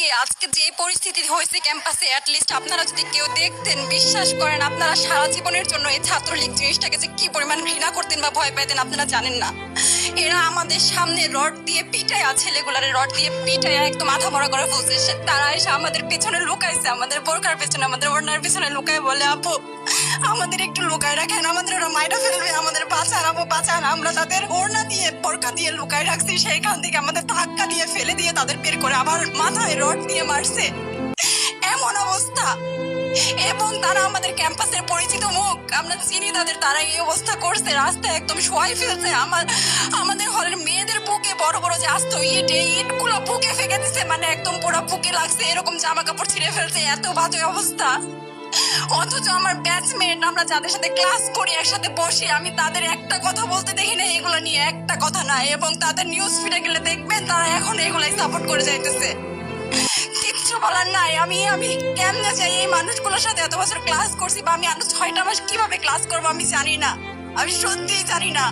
আজকে আজকে যে পরিস্থিতি হয়েছে ক্যাম্পাসে অ্যাটলিস্ট আপনারা যদি কেউ দেখতেন, বিশ্বাস করেন, আপনারা সারা জীবনের জন্য এই ছাত্রলীগ জিনিসটাকে যে কি পরিমাণ ঘৃণা করতেন বা ভয় পাইতেন, আপনারা জানেন না। এরা আমাদের সামনে রড দিয়ে পিটায় ছেলেগুলারে রড দিয়ে পিটায় একদম মাথা মরা করে ফেলছে। তারা এসে আমাদের পেছনে লুকাইছে, আমাদের বোরকার পেছনে, আমাদের ওড়নার পেছনে লুকায় বলে, আপু, আমাদের একটু লুকায় রাখেন, আমাদের ওরা মাইটা ফেলবে, আমাদের বাঁচান, আপু, বাঁচান। আমরা তাদের ওড়না দিয়ে, বোরকা দিয়ে লুকায় রাখছি, সেইখান থেকে আমাদের ধাক্কা দিয়ে ফেলে দিয়ে তাদের বের করে আবার মাথায় রড দিয়ে মারছে। তারা আমাদের ক্যাম্পাসের পরিচিত মুখ। আমরা চিনি তাদের। তারা এই অবস্থা করছে। রাস্তায় একদম শোয়াই ফেলছে। আমার, আমাদের হলের মেয়েদের বুকে বড় বড় যে আসতো ইট ইটগুলো বুকে ফেকে দিছে। মানে একদম পুরো বুকে লাগছে। এরকম জামা কাপড় ছিঁড়ে ফেলছে। এত বাজে অবস্থা। অথচ আমার ব্যাচমেট আমরা যাদের সাথে ক্লাস করি, একসাথে বসি, আমি তাদের একটা কথা বলতে দেখি না। এগুলো নিয়ে একটা কথা না। এবং তাদের নিউজ ফিডে গেলে দেখবেন তারা এখন এগুলাই সাপোর্ট করে যাইতেছে। বলার নাই। আমি আমি কেমনে চাই এই মানুষগুলোর সাথে এত বছর ক্লাস করছি বা আমি আরও ছয়টা মাস কীভাবে ক্লাস করব আমি জানি না। আমি সত্যিই জানি না।